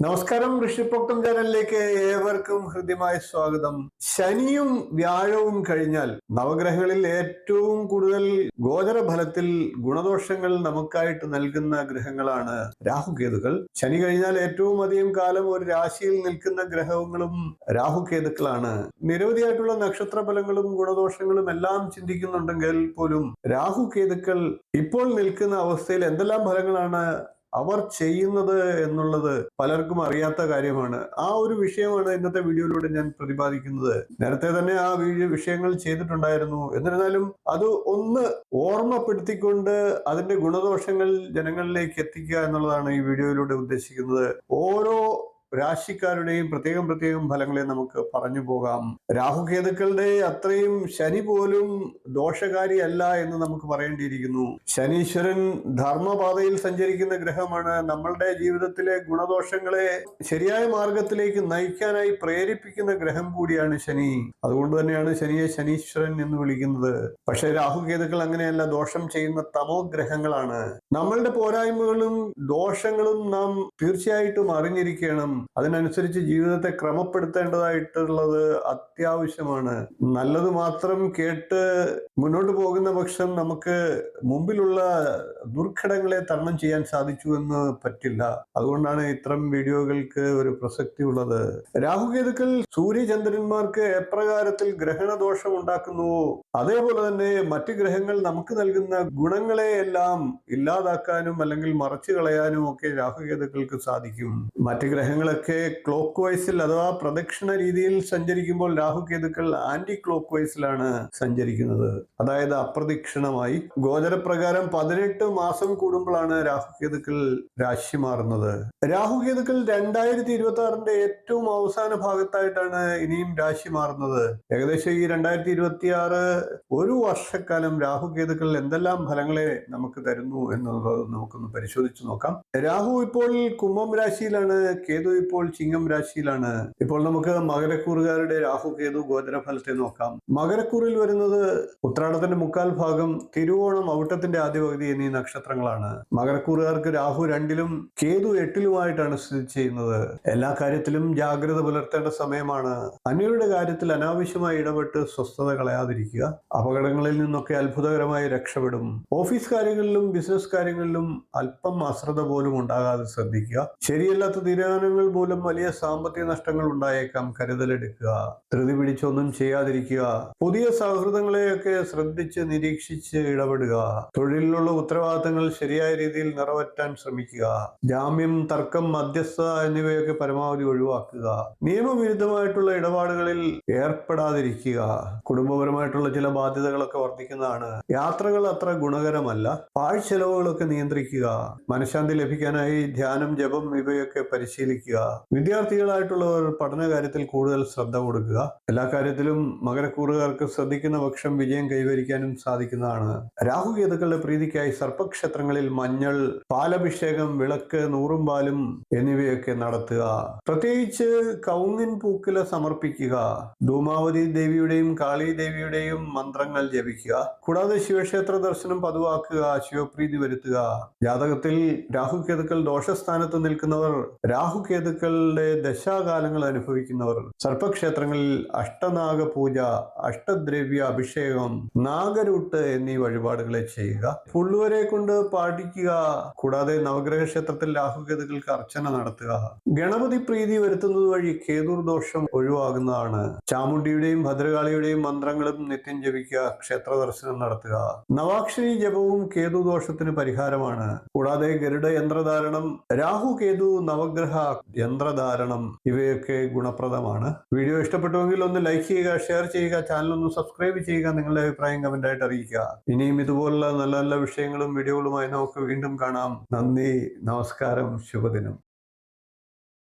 നമസ്കാരം ഋഷിപ്പൊക്കം ചാനലിലേക്ക് ഏവർക്കും ഹൃദ്യമായ സ്വാഗതം. ശനിയും വ്യാഴവും കഴിഞ്ഞാൽ നവഗ്രഹങ്ങളിൽ ഏറ്റവും കൂടുതൽ ഗോചരഫലത്തിൽ ഗുണദോഷങ്ങൾ നമുക്കായിട്ട് നൽകുന്ന ഗ്രഹങ്ങളാണ് രാഹുകേതുക്കൾ. ശനി കഴിഞ്ഞാൽ ഏറ്റവും അധികം കാലം ഒരു രാശിയിൽ നിൽക്കുന്ന ഗ്രഹങ്ങളും രാഹുകേതുക്കളാണ്. നിരവധിയായിട്ടുള്ള നക്ഷത്ര ഫലങ്ങളും ഗുണദോഷങ്ങളും എല്ലാം ചിന്തിക്കുന്നുണ്ടെങ്കിൽ പോലും രാഹുകേതുക്കൾ ഇപ്പോൾ നിൽക്കുന്ന അവസ്ഥയിൽ എന്തെല്ലാം ഫലങ്ങളാണ് അവർ ചെയ്യുന്നത് എന്നുള്ളത് പലർക്കും അറിയാത്ത കാര്യമാണ്. ആ ഒരു വിഷയമാണ് ഇന്നത്തെ വീഡിയോയിലൂടെ ഞാൻ പ്രതിപാദിക്കുന്നത്. നേരത്തെ തന്നെ ആ വിഷയങ്ങൾ ചെയ്തിട്ടുണ്ടായിരുന്നു. എന്നിരുന്നാലും അത് ഒന്ന് ഓർമ്മപ്പെടുത്തിക്കൊണ്ട് അതിന്റെ ഗുണദോഷങ്ങൾ ജനങ്ങളിലേക്ക് എത്തിക്കുക എന്നുള്ളതാണ് ഈ വീഡിയോയിലൂടെ ഉദ്ദേശിക്കുന്നത്. ഓരോ രാശിക്കാരുടെയും പ്രത്യേകം പ്രത്യേകം ഫലങ്ങളെ നമുക്ക് പറഞ്ഞു പോകാം. രാഹുകേതുക്കളുടെ അത്രയും ശനി പോലും ദോഷകാരി അല്ല എന്ന് നമുക്ക് പറയേണ്ടിയിരിക്കുന്നു. ശനീശ്വരൻ ധർമ്മപാതയിൽ സഞ്ചരിക്കുന്ന ഗ്രഹമാണ്. നമ്മളുടെ ജീവിതത്തിലെ ഗുണദോഷങ്ങളെ ശരിയായ മാർഗത്തിലേക്ക് നയിക്കാനായി പ്രേരിപ്പിക്കുന്ന ഗ്രഹം കൂടിയാണ് ശനി. അതുകൊണ്ട് തന്നെയാണ് ശനിയെ ശനീശ്വരൻ എന്ന് വിളിക്കുന്നത്. പക്ഷെ രാഹുകേതുക്കൾ അങ്ങനെയല്ല ദോഷം ചെയ്യുന്ന തമോ ഗ്രഹങ്ങളാണ്. നമ്മളുടെ പോരായ്മകളും ദോഷങ്ങളും നാം തീർച്ചയായിട്ടും അറിഞ്ഞിരിക്കണം. അതിനനുസരിച്ച് ജീവിതത്തെ ക്രമപ്പെടുത്തേണ്ടതായിട്ടുള്ളത് അത്യാവശ്യമാണ്. നല്ലത് മാത്രം കേട്ട് മുന്നോട്ട് പോകുന്ന പക്ഷം നമുക്ക് മുമ്പിലുള്ള ദുർഘടങ്ങളെ തരണം ചെയ്യാൻ സാധിച്ചു എന്ന് പറ്റില്ല. അതുകൊണ്ടാണ് ഇത്തരം വീഡിയോകൾക്ക് ഒരു പ്രസക്തി ഉള്ളത്. രാഹുകേതുക്കൾ സൂര്യചന്ദ്രന്മാർക്ക് എപ്രകാരത്തിൽ ഗ്രഹണദോഷം ഉണ്ടാക്കുന്നുവോ അതേപോലെ തന്നെ മറ്റ് ഗ്രഹങ്ങൾ നമുക്ക് നൽകുന്ന ഗുണങ്ങളെ എല്ലാം ഇല്ലാതാക്കാനും അല്ലെങ്കിൽ മറച്ചു കളയാനും ഒക്കെ രാഹുകേതുക്കൾക്ക് സാധിക്കും. മറ്റ് ഗ്രഹങ്ങളൊക്കെ ക്ലോക്ക് വൈസിൽ അഥവാ പ്രദക്ഷിണ രീതിയിൽ സഞ്ചരിക്കുമ്പോൾ രാഹുകേതുക്കൾ ആന്റി ക്ലോക്ക് വൈസിലാണ് സഞ്ചരിക്കുന്നത്. അതായത് അപ്രദക്ഷിണമായി. ഗോചരപ്രകാരം പതിനെട്ട് മാസം കൂടുമ്പോഴാണ് രാഹുകേതുക്കൾ രാശി മാറുന്നത്. രാഹുകേതുക്കൾ രണ്ടായിരത്തി ഇരുപത്തി ആറിന്റെ ഏറ്റവും അവസാന ഭാഗത്തായിട്ടാണ് ഇനിയും രാശി മാറുന്നത്. ഏകദേശം ഈ രണ്ടായിരത്തി ഇരുപത്തി ആറ് ഒരു വർഷക്കാലം രാഹുകേതുക്കൾ എന്തെല്ലാം ഫലങ്ങളെ നമുക്ക് തരുന്നു എന്നുള്ളത് നമുക്കൊന്ന് പരിശോധിച്ചു നോക്കാം. രാഹു ഇപ്പോൾ കുംഭം രാശിയിലാണ്. കേതു ഇപ്പോൾ ചിങ്ങം രാശിയിലാണ്. ഇപ്പോൾ നമുക്ക് മകരക്കൂറുകാരുടെ രാഹു കേതു ഗോചരഫലത്തെ നോക്കാം. മകരക്കൂറിൽ വരുന്നത് ഉത്രാടത്തിന്റെ മുക്കാൽ ഭാഗം തിരുവോണം ഔട്ടത്തിന്റെ ആദ്യ പകുതി എന്നീ നക്ഷത്രങ്ങളാണ്. മകരക്കൂറുകാർക്ക് രാഹു രണ്ടിലും കേതു എട്ടിലുമായിട്ടാണ് സ്ഥിതി ചെയ്യുന്നത്. എല്ലാ കാര്യത്തിലും ജാഗ്രത പുലർത്തേണ്ട സമയമാണ്. അന്യരുടെ കാര്യത്തിൽ അനാവശ്യമായി ഇടപെട്ട് സ്വസ്ഥത കളയാതിരിക്കുക. അപകടങ്ങളിൽ നിന്നൊക്കെ അത്ഭുതകരമായി രക്ഷപ്പെടും. ഓഫീസ് കാര്യങ്ങളിലും ബിസിനസ് കാര്യങ്ങളിലും അല്പം അശ്രദ്ധ പോലും ഉണ്ടാകാതെ ശ്രദ്ധിക്കുക. ശരിയല്ലാത്ത തീരുമാനങ്ങൾ മൂലം വലിയ സാമ്പത്തിക നഷ്ടങ്ങൾ ഉണ്ടായേക്കാം കരുതലെടുക്കുക. ധൃതി പിടിച്ചൊന്നും ചെയ്യാതിരിക്കുക. പുതിയ സൗഹൃദങ്ങളെയൊക്കെ ശ്രദ്ധിച്ച് നിരീക്ഷിച്ച് ഇടപെടുക. തൊഴിലിലുള്ള ഉത്തരവാദിത്തങ്ങൾ ശരിയായ രീതിയിൽ നിറവേറ്റാൻ ശ്രമിക്കുക. ജാമ്യം തർക്കം മധ്യസ്ഥത എന്നിവയൊക്കെ പരമാവധി ഒഴിവാക്കുക. നിയമവിരുദ്ധമായിട്ടുള്ള ഇടപാടുകളിൽ ഏർപ്പെടാതിരിക്കുക. കുടുംബപരമായിട്ടുള്ള ചില ബാധ്യതകളൊക്കെ വർദ്ധിക്കുന്നതാണ്. യാത്രകൾ അത്ര ഗുണകരമല്ല. പാഴ്ചെലവുകളൊക്കെ നിയന്ത്രിക്കുക. മനഃശാന്തി ലഭിക്കാനായി ധ്യാനം ജപം ഇവയൊക്കെ പരിശീലിക്കുക. വിദ്യാർത്ഥികളായിട്ടുള്ളവർ പഠന കാര്യത്തിൽ കൂടുതൽ ശ്രദ്ധ കൊടുക്കുക. എല്ലാ കാര്യത്തിലും മകരക്കൂറുകാർക്ക് ശ്രദ്ധിക്കുന്ന പക്ഷം വിജയം കൈവരിക്കാനും സാധിക്കുന്നതാണ്. രാഹു രാഹുകേതുക്കളുടെ പ്രീതിക്കായി സർപ്പക്ഷേത്രങ്ങളിൽ മഞ്ഞൾ പാലഭിഷേകം വിളക്ക് നൂറും പാലും എന്നിവയൊക്കെ നടത്തുക. പ്രത്യേകിച്ച് കൗങ്ങിൻ പൂക്കില സമർപ്പിക്കുക. ധൂമാവതി ദേവിയുടെയും കാളി ദേവിയുടെയും മന്ത്രങ്ങൾ ജപിക്കുക. കൂടാതെ ശിവക്ഷേത്ര ദർശനം പതിവാക്കുക ശിവപ്രീതി വരുത്തുക. ജാതകത്തിൽ രാഹുകേതുക്കൾ ദോഷസ്ഥാനത്ത് നിൽക്കുന്നവർ രാഹുകേതുക്കളുടെ ദശാകാലങ്ങൾ അനുഭവിക്കുന്നവർ സർപ്പക്ഷേത്രങ്ങളിൽ അഷ്ടനാഗ പൂജ അഷ്ടദ്രവ്യ അഭിഷേകം നാഗരൂട്ട് എന്നീ വഴിപാടുകളെ ചെയ്യുക. പുള്ളുവരെ കൊണ്ട് പാടിക്കുക കൂടാതെ നവഗ്രഹ ക്ഷേത്രത്തിൽ രാഹുകേതുക്കൾക്ക് അർച്ചന നടത്തുക. ഗണപതി പ്രീതി വരുത്തുന്നത് വഴി കേതുർ ദോഷം ഒഴിവാകുന്നതാണ്. ചാമുണ്ടിയുടെയും ഭദ്രകാളിയുടെയും മന്ത്രങ്ങളും നിത്യം ജപിക്കുക ക്ഷേത്ര ദർശനം നടത്തുക. നവാക്ഷരി ജപവും കേതു ദോഷത്തിന് പരിഹാരമാണ്. കൂടാതെ ഗരുഡ യന്ത്രധാരണം രാഹു കേതു നവഗ്രഹ യന്ത്രധാരണം ഇവയൊക്കെ ഗുണപ്രദമാണ്. വീഡിയോ ഇഷ്ടപ്പെട്ടുവെങ്കിൽ ഒന്ന് ലൈക്ക് ചെയ്യുക ഷെയർ ചെയ്യുക ചാനൽ ഒന്ന് സബ്സ്ക്രൈബ് ചെയ്യുക നിങ്ങളുടെ അഭിപ്രായം കമന്റ് ആയിട്ട് അറിയിക്കുക. ഇനിയും ഇതുപോലുള്ള നല്ല നല്ല വിഷയങ്ങളും വീഡിയോകളുമായി നമുക്ക് വീണ്ടും കാണാം. നന്ദി നമസ്കാരം ശുഭദിനം.